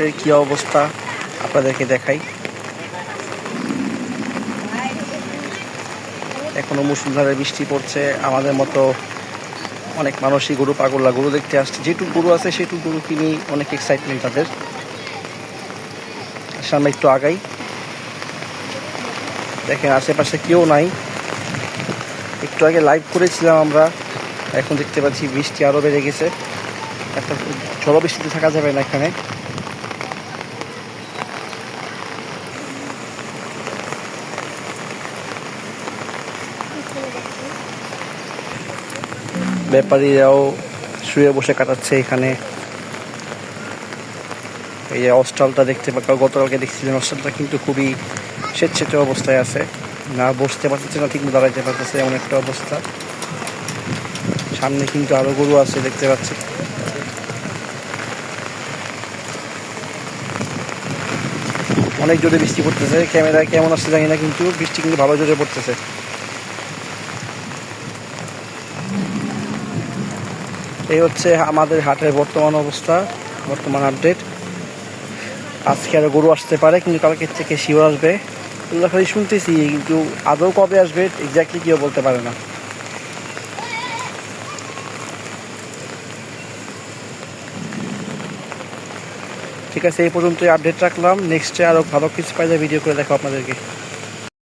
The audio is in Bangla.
হাটের কী অবস্থা? আপনাদেরকে দেখাই। এখনও মুসুলধারে বৃষ্টি পড়ছে। আমাদের মতো অনেক মানুষই গরু পাগলা গরু দেখতে আসছে। যেটুকু গরু আছে, সেটুকু গরু কিনি, অনেক এক্সাইটমেন্ট তাদের। সামনে একটু আগাই। দেখেন, আশেপাশে কেউ নাই। একটু আগে লাইভ করেছিলাম আমরা। এখন দেখতে পাচ্ছি বৃষ্টি আরও বেড়ে গেছে। একটা ঝড়ো বৃষ্টিতে থাকা যাবে না এখানে। ব্যাপারীরাও শুয়ে বসে কাটাচ্ছে এখানে। এই যে অস্টালটা দেখতে পাকা গতকালকে দেখছিলেন অস্টালটা কিন্তু খুবই স্বেচ্ছেতে অবস্থায় আছে। না বসতে পারতেছে না, ঠিক দাঁড়াইতে পারতেছে, এমন একটা অবস্থা। সামনে কিন্তু আরও গরু আছে দেখতে পাচ্ছি। অনেক জোরে বৃষ্টি পড়তেছে, ক্যামেরায় কেমন আসছে জানি না, কিন্তু বৃষ্টি কিন্তু ভালো জোরে পড়তেছে। এই হচ্ছে আমাদের হাটের বর্তমান অবস্থা, বর্তমান আপডেট আজকে আরও গরু আসতে পারে, কিন্তু কালকের থেকে শিও আসবে। খালি শুনতেছি, কিন্তু আদৌ কবে আসবে এক্স্যাক্টলি কেউ বলতে পারে না। ঠিক আছে, এই পর্যন্তই আপডেট রাখলাম। নেক্সটে আরও ভালো কিছু পাইলে ভিডিও করে দেখো আপনাদেরকে।